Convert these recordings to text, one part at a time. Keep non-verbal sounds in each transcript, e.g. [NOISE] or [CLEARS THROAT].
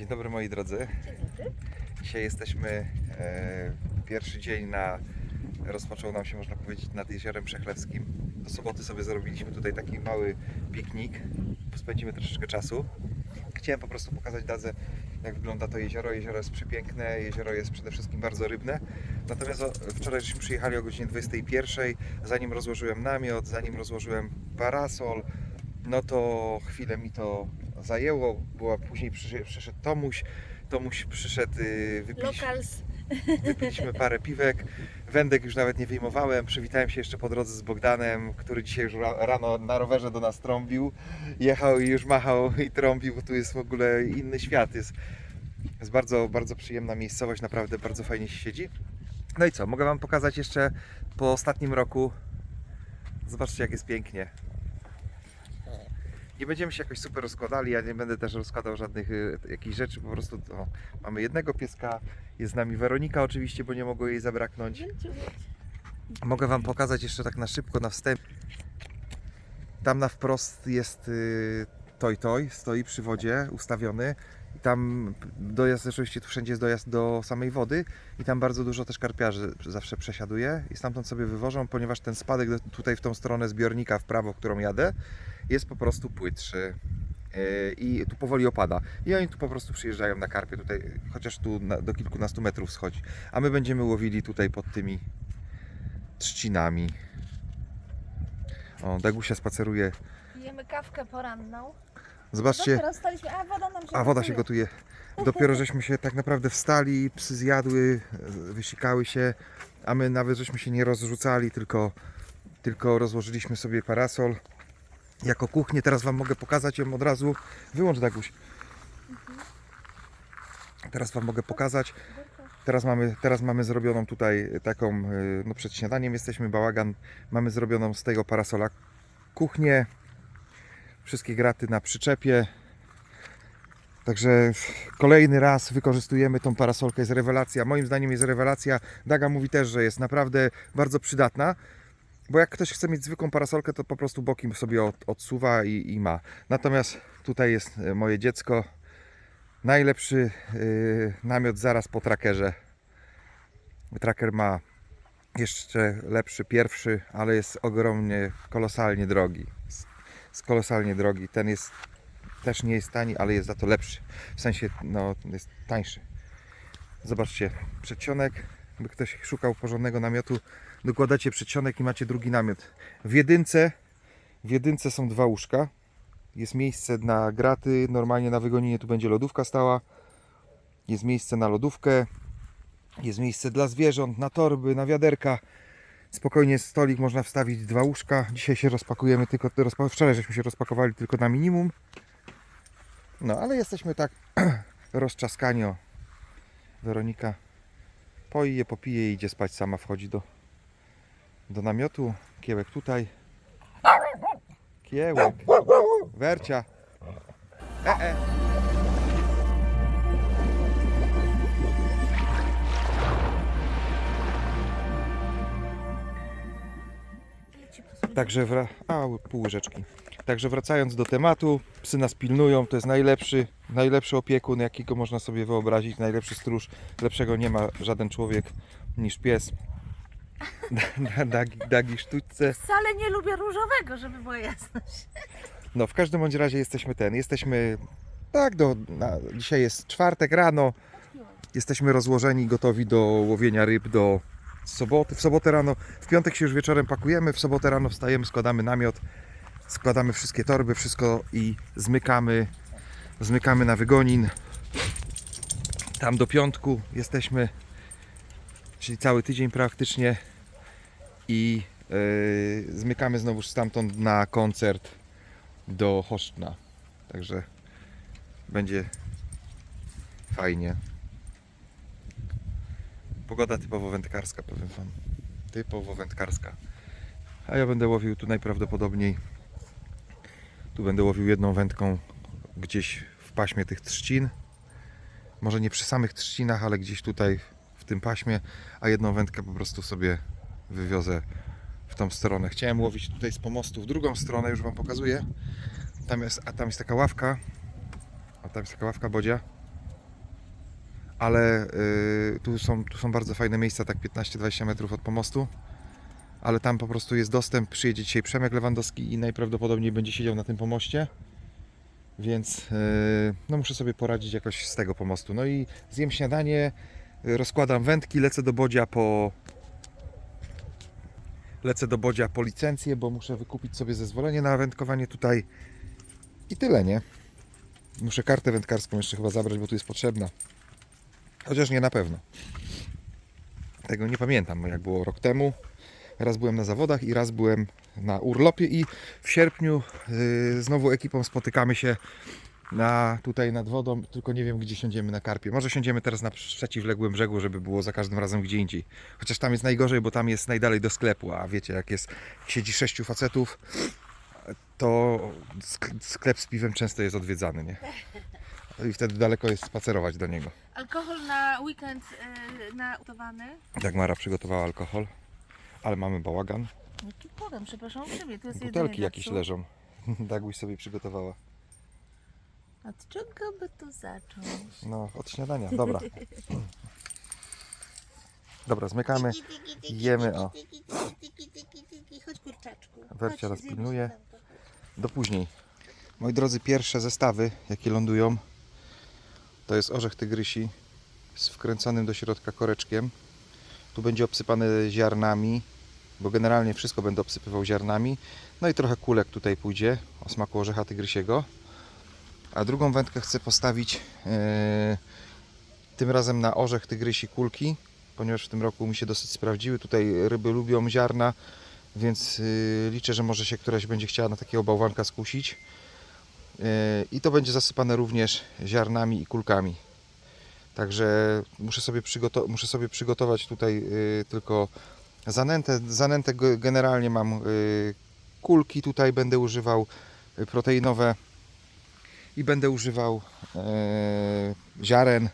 Dzień dobry moi drodzy. Dzień dobry. Dzisiaj jesteśmy e, pierwszy dzień na rozpoczął nam się można powiedzieć nad Jeziorem Przechlewskim. Do soboty sobie zrobiliśmy tutaj taki mały piknik. Spędzimy troszeczkę czasu. Chciałem po prostu pokazać Dadze jak wygląda to jezioro. Jezioro jest przepiękne, jezioro jest przede wszystkim bardzo rybne. Natomiast wczoraj żeśmy przyjechali o godzinie 21, zanim rozłożyłem namiot, zanim rozłożyłem parasol, no to chwilę mi to zajęło. Była później przyszedł, przyszedł Tomuś. Tomuś przyszedł, y, wypiliśmy, Lokals. [LAUGHS] wypiliśmy parę piwek. Wędek już nawet nie wyjmowałem. Przywitałem się jeszcze po drodze z Bogdanem, który dzisiaj już ra- rano na rowerze do nas trąbił. Jechał i już machał i trąbił, bo tu jest w ogóle inny świat. Jest, jest bardzo, bardzo przyjemna miejscowość, naprawdę bardzo fajnie się siedzi. No i co, mogę Wam pokazać jeszcze po ostatnim roku. Zobaczcie jak jest pięknie. Nie będziemy się jakoś super rozkładali, ja nie będę też rozkładał żadnych y, jakichś rzeczy, po prostu o, mamy jednego pieska, jest z nami Weronika oczywiście, bo nie mogło jej zabraknąć. Mogę Wam pokazać jeszcze tak na szybko, na wstęp. Tam na wprost jest y, Toj Toj, stoi przy wodzie, ustawiony. Tam dojazd, oczywiście tu wszędzie jest dojazd do samej wody i tam bardzo dużo też karpiarzy zawsze przesiaduje i stamtąd sobie wywożą, ponieważ ten spadek tutaj w tą stronę zbiornika w prawo, którą jadę, jest po prostu płytszy. Yy, I tu powoli opada. I oni tu po prostu przyjeżdżają na karpie, tutaj, chociaż tu do kilkunastu metrów schodzi. A my będziemy łowili tutaj pod tymi trzcinami. O, Dagusia spaceruje. Pijemy kawkę poranną. Zobaczcie, Dopiero wstaliśmy, a woda nam się a woda się gotuje. Dopiero żeśmy się tak naprawdę wstali, psy zjadły, wysikały się, a my nawet żeśmy się nie rozrzucali, tylko, tylko rozłożyliśmy sobie parasol jako kuchnię. Teraz Wam mogę pokazać ją od razu. Wyłącz Daguś. Teraz Wam mogę pokazać. Teraz mamy, teraz mamy zrobioną tutaj taką, y, no przed śniadaniem jesteśmy, bałagan. Mamy zrobioną z tego parasola kuchnię. Wszystkie graty na przyczepie. Także kolejny raz wykorzystujemy tą parasolkę, jest rewelacja. Moim zdaniem jest rewelacja. Daga mówi też, że jest naprawdę bardzo przydatna. Bo jak ktoś chce mieć zwykłą parasolkę, to po prostu bokiem sobie od, odsuwa i, i ma. Natomiast tutaj jest e, moje dziecko. Najlepszy yy, namiot zaraz po trackerze. Tracker ma jeszcze lepszy pierwszy, ale jest ogromnie, kolosalnie drogi. Jest, kolosalnie drogi. Ten jest też nie jest tani, ale jest za to lepszy. W sensie, no, jest tańszy. Zobaczcie, przedsionek. By ktoś szukał porządnego namiotu, dokładacie przedsionek i macie drugi namiot. W jedynce, w jedynce są dwa łóżka. Jest miejsce na graty, normalnie na wygoninie tu będzie lodówka stała. Jest miejsce na lodówkę. Jest miejsce dla zwierząt, na torby, na wiaderka. Spokojnie stolik można wstawić dwa łóżka. Dzisiaj się rozpakujemy tylko, wczoraj żeśmy się rozpakowali tylko na minimum. No, ale jesteśmy tak [CLEARS THROAT] rozczaskani. O. Weronika poi je, popije i idzie spać sama. Wchodzi do, do namiotu. Kiełek tutaj. Kiełek. Wercia. E, e. Także wra... A, pół łyżeczki. Także wracając do tematu, psy nas pilnują, to jest najlepszy, najlepszy opiekun, jakiego można sobie wyobrazić, najlepszy stróż. Lepszego nie ma żaden człowiek niż pies. Dagi, dagi sztućce. Wcale nie lubię różowego, żeby była jasność. No w każdym bądź razie jesteśmy ten, jesteśmy tak do, na, dzisiaj jest czwartek rano, jesteśmy rozłożeni, gotowi do łowienia ryb do soboty, w sobotę rano, w piątek się już wieczorem pakujemy, w sobotę rano wstajemy, składamy namiot, składamy wszystkie torby, wszystko i zmykamy, zmykamy na wygonin. Tam do piątku jesteśmy, czyli cały tydzień praktycznie i yy, zmykamy znowuż stamtąd na koncert do Choszczna. Także będzie fajnie. Pogoda typowo wędkarska, powiem Wam. Typowo wędkarska. A ja będę łowił tu najprawdopodobniej. Tu będę łowił jedną wędką gdzieś w paśmie tych trzcin. Może nie przy samych trzcinach, ale gdzieś tutaj w tym paśmie, a jedną wędkę po prostu sobie wywiozę w tą stronę. Chciałem łowić tutaj z pomostu w drugą stronę, już Wam pokazuję. Tam jest, a tam jest taka ławka. A tam jest taka ławka Bodzia. Ale y, tu, są, tu są bardzo fajne miejsca, tak 15-20 metrów od pomostu. Ale tam po prostu jest dostęp. Przyjedzie dzisiaj Przemek Lewandowski i najprawdopodobniej będzie siedział na tym pomoście. Więc y, no muszę sobie poradzić jakoś z tego pomostu. No i zjem śniadanie, rozkładam wędki, lecę do Bodzia po lecę do Bodzia po licencję, bo muszę wykupić sobie zezwolenie na wędkowanie tutaj i tyle, nie? Muszę kartę wędkarską jeszcze chyba zabrać, bo tu jest potrzebna. Chociaż nie na pewno. Tego nie pamiętam, jak było rok temu. Raz byłem na zawodach i raz byłem na urlopie i w sierpniu yy, znowu ekipą spotykamy się na, tutaj nad wodą, tylko nie wiem gdzie siądziemy na karpie. Może siądziemy teraz na przeciwległym brzegu, żeby było za każdym razem gdzie indziej. Chociaż tam jest najgorzej, bo tam jest najdalej do sklepu, a wiecie jak jest, siedzi sześciu facetów, to sk- sklep z piwem często jest odwiedzany, nie? I wtedy daleko jest spacerować do niego. Alkohol na weekend yy, nautowany. Dagmara przygotowała alkohol, ale mamy bałagan. Jaki problem, przepraszam uprzejmie, to jest Butelki jakieś leżą. [LAUGHS] Daguś sobie przygotowała. Od czego by tu zacząć? No, od śniadania, dobra. Dobra, zmykamy. Jemy, o. Chodź kurczaczku. Wercia Chodź, zjemy śniadanko. Do później. Moi drodzy, pierwsze zestawy, jakie lądują, to jest orzech tygrysi z wkręconym do środka koreczkiem. Tu będzie obsypane ziarnami, bo generalnie wszystko będę obsypywał ziarnami. No i trochę kulek tutaj pójdzie o smaku orzecha tygrysiego. A drugą wędkę chcę postawić e, tym razem na orzech tygrysi kulki, ponieważ w tym roku mi się dosyć sprawdziły. Tutaj ryby lubią ziarna, więc y, liczę, że może się któraś będzie chciała na takiego bałwanka skusić. Y, I to będzie zasypane również ziarnami i kulkami. Także muszę sobie, przygoto- muszę sobie przygotować tutaj y, tylko zanętę. Zanętę ge- generalnie mam y, kulki, tutaj będę używał proteinowe i będę używał ziaren.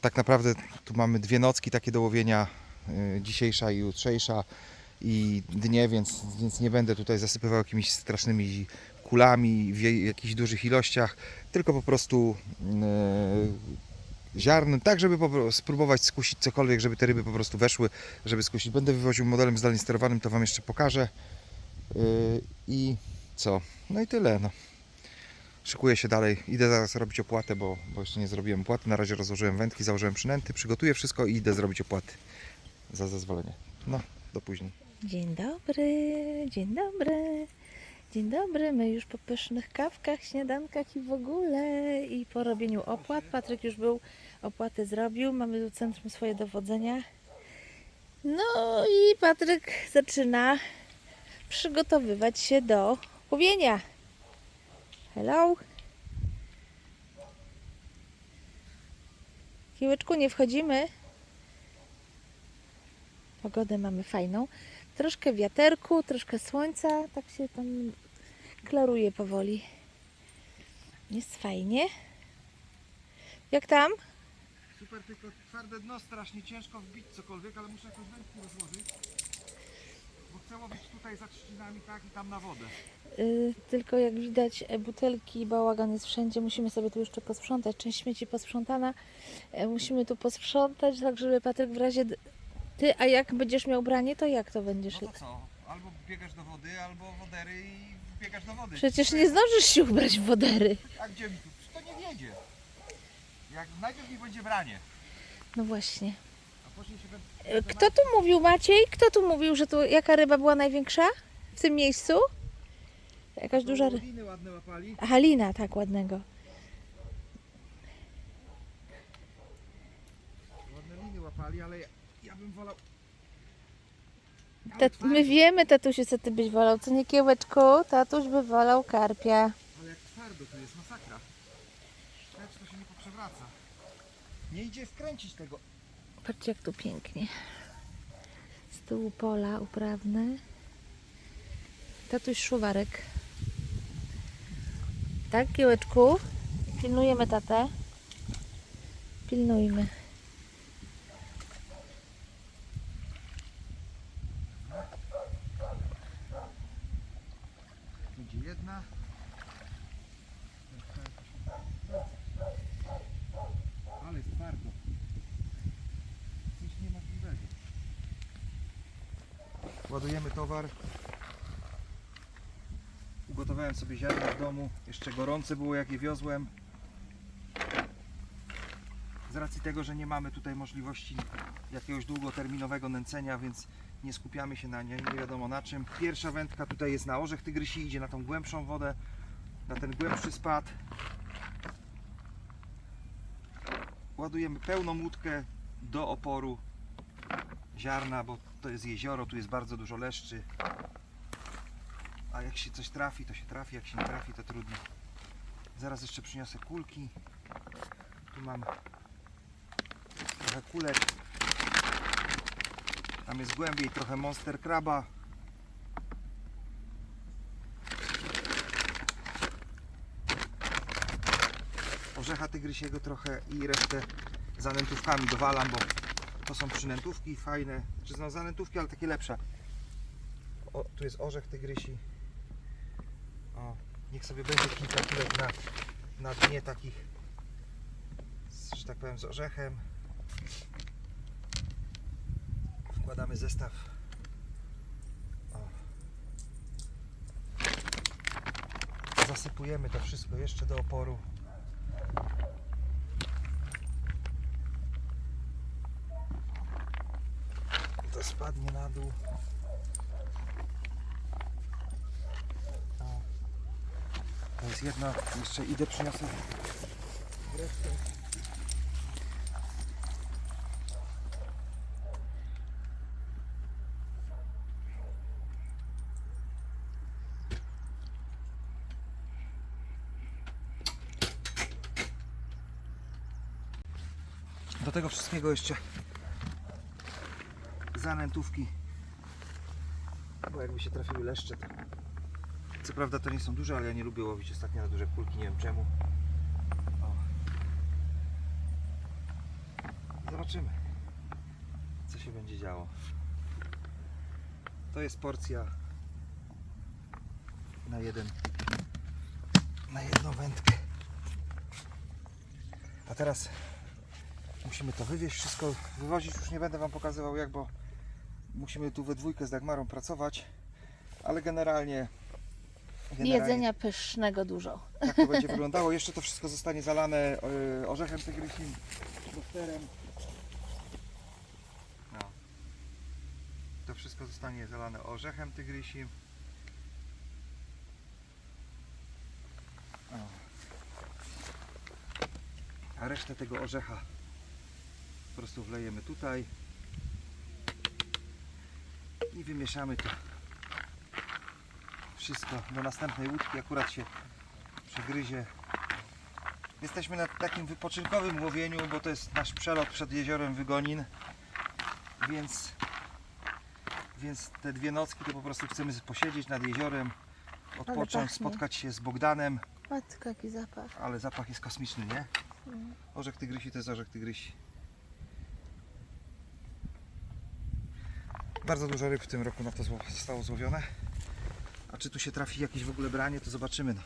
Tak naprawdę tu mamy dwie nocki takie do łowienia, dzisiejsza i jutrzejsza i dnie, więc, więc nie będę tutaj zasypywał jakimiś strasznymi kulami w jakichś dużych ilościach, tylko po prostu yy, ziarn, tak żeby spróbować skusić cokolwiek, żeby te ryby po prostu weszły, żeby skusić. Będę wywoził modelem zdalnie sterowanym, to Wam jeszcze pokażę. Yy, I co? No i tyle. No. Szykuję się dalej. Idę zaraz robić opłatę, bo, bo jeszcze nie zrobiłem opłaty. Na razie rozłożyłem wędki, założyłem przynęty, przygotuję wszystko i idę zrobić opłaty za zezwolenie. No, do później. Dzień dobry, dzień dobry. Dzień dobry, my już po pysznych kawkach, śniadankach i w ogóle i po robieniu opłat. Patryk już był, opłaty zrobił, mamy tu centrum swoje dowodzenia. No i Patryk zaczyna przygotowywać się do łowienia. Hello. Kiłeczku, nie wchodzimy. Pogodę mamy fajną. Troszkę wiaterku, troszkę słońca, tak się tam klaruje powoli. Jest fajnie. Jak tam? Super, tylko twarde dno, strasznie ciężko wbić cokolwiek, ale muszę jakoś wędki rozłożyć. Bo chcę łowić tutaj za trzcinami, tak i tam na wodę. Y, tylko jak widać e, butelki, bałagan jest wszędzie. Musimy sobie tu jeszcze posprzątać. Część śmieci posprzątana. E, Musimy tu posprzątać, tak żeby Patryk w razie... Ty, a jak będziesz miał branie, to jak to będziesz... No to co? Albo biegasz do wody, albo wodery i biegasz do wody. Przecież nie zdążysz się ubrać w wodery. A gdzie mi tu? To nie wiedzie. Jak najpierw mi będzie branie, No właśnie. a później się będę... E, Kto tu mówił, Maciej? Kto tu mówił, że tu jaka ryba była największa w tym miejscu? Jakaś duża ryba. Liny ładne łapali. Halina, tak, ładnego. Ładne liny łapali, ale bym wolał... Tat, my wiemy, tatusiu, co ty byś wolał. Co nie kiełeczku, tatuś by wolał karpia. Ale jak twardo tu jest, masakra. Lecz to się nie poprzewraca. Nie idzie skręcić tego. Patrzcie, jak tu pięknie. Z tyłu pola uprawne. Tatuś szuwarek. Tak, kiełeczku? Pilnujemy tatę. Pilnujmy. Idzie jedna. Ale jest twardo. Ładujemy Ugotowałem sobie ziarno w domu. Jeszcze gorące było jak je wiozłem. Z racji tego, że nie mamy tutaj możliwości jakiegoś długoterminowego nęcenia, więc nie skupiamy się na nie, nie wiadomo na czym. Pierwsza wędka tutaj jest na orzech tygrysi, idzie na tą głębszą wodę, na ten głębszy spad. Ładujemy pełną łódkę do oporu ziarna, bo to jest jezioro, tu jest bardzo dużo leszczy. A jak się coś trafi, to się trafi, jak się nie trafi, to trudno. Zaraz jeszcze przyniosę kulki. Tu mam trochę kulek. Tam jest głębiej trochę monster kraba. Orzecha tygrysiego trochę i resztę zanętówkami dowalam, bo to są przynętówki fajne. Czy no zanętówki, ale takie lepsze. O, tu jest orzech tygrysi. O, niech sobie będzie kilka kulek na, na dnie takich, że tak powiem, z orzechem. Wkładamy zestaw. O. Zasypujemy to wszystko jeszcze do oporu. Spadnie na dół. To jest jedno. Jeszcze idę przyniosę. Do tego wszystkiego jeszcze zanętówki. Bo jakby się trafiły leszcze, to... Co prawda to nie są duże, ale ja nie lubię łowić ostatnio na duże kulki, nie wiem czemu. O. Zobaczymy, co się będzie działo. To jest porcja na jeden na jedną wędkę. A teraz Musimy to wywieźć, wszystko wywozić. Już nie będę Wam pokazywał jak, bo musimy tu we dwójkę z Dagmarą pracować. Ale generalnie, generalnie Jedzenia pysznego dużo. tak to będzie wyglądało. Jeszcze to wszystko zostanie zalane y, orzechem tygrysim, monsterem. No. To wszystko zostanie zalane orzechem tygrysim. O. A resztę tego orzecha po prostu wlejemy tutaj i wymieszamy to wszystko do następnej łódki. Akurat się przegryzie. Jesteśmy na takim wypoczynkowym łowieniu, bo to jest nasz przelot przed jeziorem Wygonin, więc, więc te dwie nocki to po prostu chcemy posiedzieć nad jeziorem, odpocząć, spotkać się z Bogdanem, Matko, jaki zapach. ale zapach jest kosmiczny, nie? Mm. Orzech tygrysi to jest orzech tygrysi. Bardzo dużo ryb w tym roku na to zostało złowione. A czy tu się trafi jakieś w ogóle branie, to zobaczymy. No.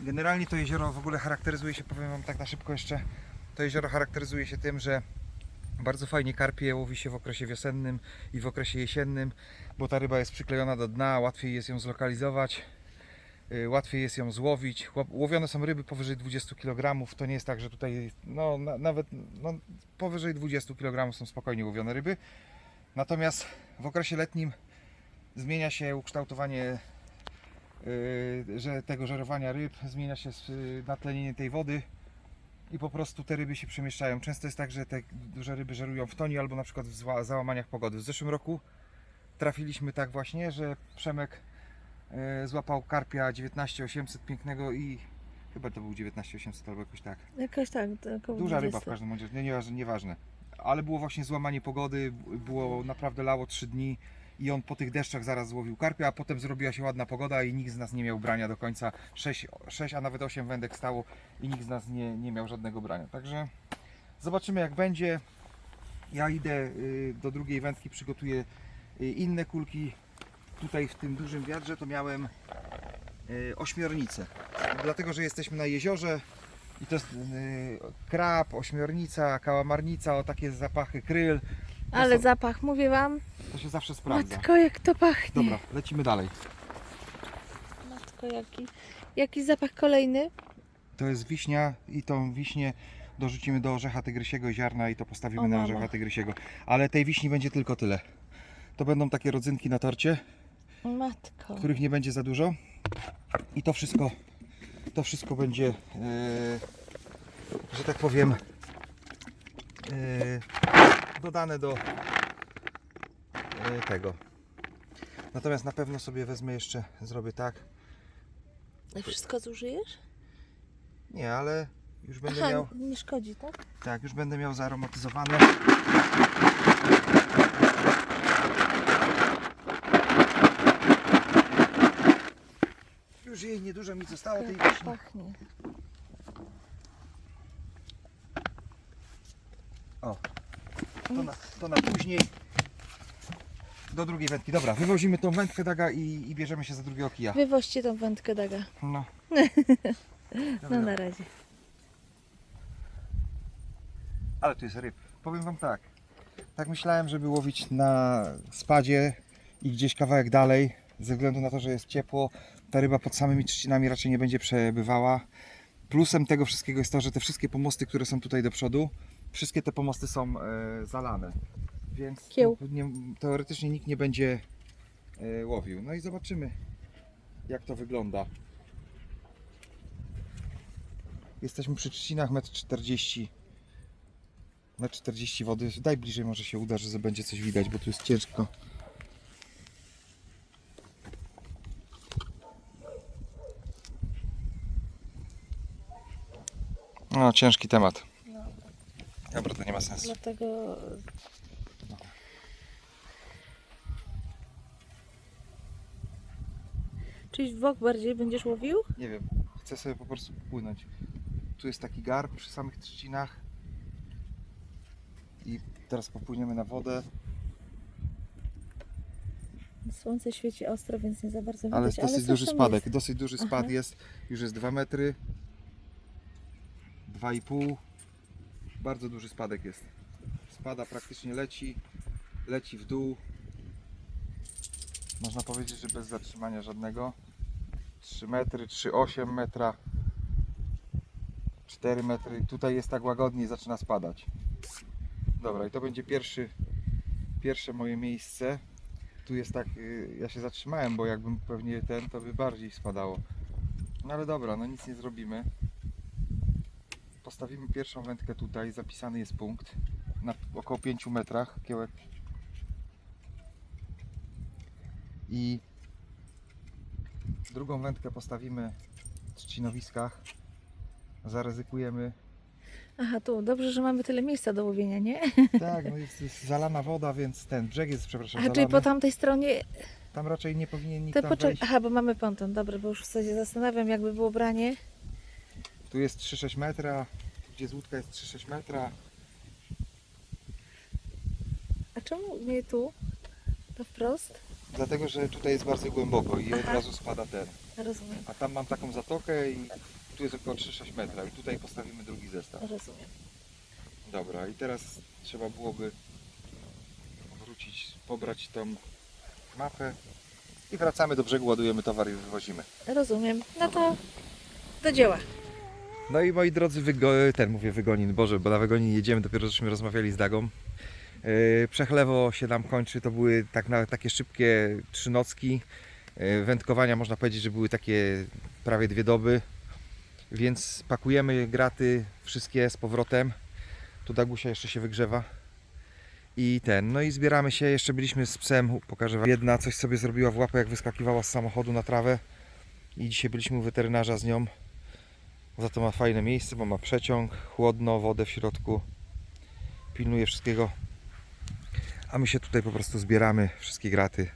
Generalnie to jezioro w ogóle charakteryzuje się, powiem Wam tak na szybko jeszcze, to jezioro charakteryzuje się tym, że bardzo fajnie karpie łowi się w okresie wiosennym i w okresie jesiennym, bo ta ryba jest przyklejona do dna, łatwiej jest ją zlokalizować, y, łatwiej jest ją złowić. Łowione są ryby powyżej 20 kg, to nie jest tak, że tutaj no, na, nawet no, powyżej 20 kg są spokojnie łowione ryby. Natomiast w okresie letnim zmienia się ukształtowanie yy, że tego żerowania ryb, zmienia się yy, natlenienie tej wody i po prostu te ryby się przemieszczają. Często jest tak, że te duże ryby żerują w toni albo na przykład w załamaniach pogody. W zeszłym roku trafiliśmy tak właśnie, że Przemek yy, złapał karpia 19800 pięknego i chyba to był 19800 albo jakoś tak. Jakoś tak, Duża ryba 20. w każdym razie, nie, nieważne. Ale było właśnie złamanie pogody, było naprawdę lało 3 dni i on po tych deszczach zaraz złowił karpia, a potem zrobiła się ładna pogoda i nikt z nas nie miał brania do końca. 6, 6 a nawet 8 wędek stało i nikt z nas nie, nie miał żadnego brania. Także zobaczymy jak będzie. Ja idę y, do drugiej wędki, przygotuję y, inne kulki. Tutaj w tym dużym wiadrze to miałem y, ośmiornicę. Dlatego, że jesteśmy na jeziorze, i to jest yy, krab, ośmiornica, kałamarnica, o takie zapachy, kryl. Ale są- zapach, mówię wam. To się zawsze sprawdza. Matko, jak to pachnie. Dobra, lecimy dalej. Matko, jaki, jaki zapach kolejny. To jest wiśnia i tą wiśnię dorzucimy do orzecha tygrysiego i ziarna i to postawimy O, na mamo. orzecha tygrysiego. Ale tej wiśni będzie tylko tyle. To będą takie rodzynki na torcie, Matko. których nie będzie za dużo. I to wszystko, to wszystko będzie, e, że tak powiem, e, dodane do e, tego. Natomiast na pewno sobie wezmę jeszcze, zrobię tak. Wszystko zużyjesz? Nie, ale już będę Aha, miał. nie szkodzi, tak? Tak, już będę miał zaaromatyzowane. Już jej niedużo mi zostało tej wiśni. pachnie. O, to na, to na później. Do drugiej wędki. Dobra, wywozimy tą wędkę daga i, i bierzemy się za drugiego kija. Wywoźcie tą wędkę daga. No. [LAUGHS] No na razie. Ale tu jest ryb. Powiem Wam tak. Tak myślałem, żeby łowić na spadzie i gdzieś kawałek dalej. Ze względu na to, że jest ciepło, ta ryba pod samymi trzcinami raczej nie będzie przebywała. Plusem tego wszystkiego jest to, że te wszystkie pomosty, które są tutaj do przodu, wszystkie te pomosty są e, zalane. Więc Kieł. nie, teoretycznie nikt nie będzie e, łowił. No i zobaczymy, jak to wygląda. Jesteśmy przy trzcinach 1,40 m na 40 wody. Daj bliżej, może się uda, że będzie coś widać, bo tu jest ciężko. No, ciężki temat. Dobra, to nie ma sensu. Dlatego Czyli w bok bardziej będziesz łowił? Nie wiem, chcę sobie po prostu płynąć. Tu jest taki garb przy samych trzcinach. I teraz popłyniemy na wodę, Słońce świeci ostro, więc nie za bardzo widać. ale jest dosyć coś duży spadek. jest. Dosyć duży spad Aha. jest. Już jest 2 metry. 2,5. Bardzo duży spadek jest. Spada praktycznie leci. Leci w dół. Można powiedzieć, że bez zatrzymania żadnego. 3 metry, 3,8 metra. 4 metry. Tutaj jest tak łagodnie zaczyna spadać. Dobra, i to będzie pierwszy, pierwsze moje miejsce. Tu jest tak, y, ja się zatrzymałem, bo jakbym pewnie ten, to by bardziej spadało. No ale dobra, no nic nie zrobimy. Postawimy pierwszą wędkę tutaj, zapisany jest punkt na około 5 metrach kiełek. I drugą wędkę postawimy w trzcinowiskach. Zaryzykujemy. Aha, tu. Dobrze, że mamy tyle miejsca do łowienia, nie? Tak, no jest, jest zalana woda, więc ten brzeg jest, przepraszam, A czyli zalany. po tamtej stronie. Tam raczej nie powinien nikt To tam poczek- wejść. Aha, bo mamy ponton. Dobra, bo już w zasadzie zastanawiam, jakby było branie. Tu jest 3,6 metra, gdzie z łódka jest 3,6 metra. A czemu nie tu? To wprost? Dlatego, że tutaj jest bardzo głęboko i od Aha. razu spada ten. Rozumiem, A tam mam taką zatokę i tu jest około 3-6 metra i tutaj postawimy drugi zestaw. rozumiem. Dobra, i teraz trzeba byłoby wrócić, pobrać tą mapę i wracamy do brzegu, ładujemy towar i wywozimy. Rozumiem. No to do dzieła. No i moi drodzy, wygo- ten mówię wygonin, Boże, bo na wygonin jedziemy, dopiero żeśmy rozmawiali z Dagą. Yy, Przechlewo się nam kończy, to były tak na, takie szybkie trzy nocki. Yy, Wędkowania można powiedzieć, że były takie prawie dwie doby. Więc pakujemy graty wszystkie z powrotem. Tu Dagusia jeszcze się wygrzewa. I ten, no i zbieramy się, jeszcze byliśmy z psem, pokażę wam. Jedna coś sobie zrobiła w łapę, jak wyskakiwała z samochodu na trawę. I dzisiaj byliśmy u weterynarza z nią. Za to ma fajne miejsce, bo ma przeciąg, chłodno, wodę w środku. Pilnuje wszystkiego. A my się tutaj po prostu zbieramy, wszystkie graty.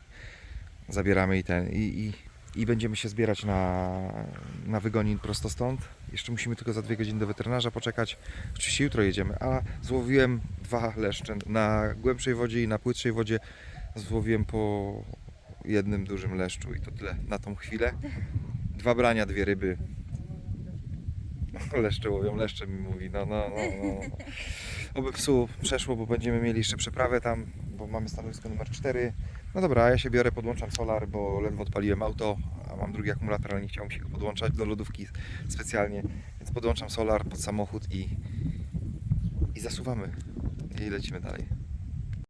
Zabieramy i ten. I, i, i będziemy się zbierać na, na wygonin prosto stąd. Jeszcze musimy tylko za dwie godziny do weterynarza poczekać. Oczywiście jutro jedziemy, a złowiłem dwa leszcze na głębszej wodzie i na płytszej wodzie. Złowiłem po jednym dużym leszczu i to tyle na tą chwilę. Dwa brania, dwie ryby. [LAUGHS] Leszcze łowią, leszcze mi mówi, no, no, no, no. Oby psu przeszło, bo będziemy mieli jeszcze przeprawę tam, bo mamy stanowisko numer 4. No dobra, ja się biorę, podłączam solar, bo ledwo odpaliłem auto, a mam drugi akumulator, ale nie chciałem się go podłączać do lodówki specjalnie, więc podłączam solar pod samochód i, i zasuwamy i lecimy dalej.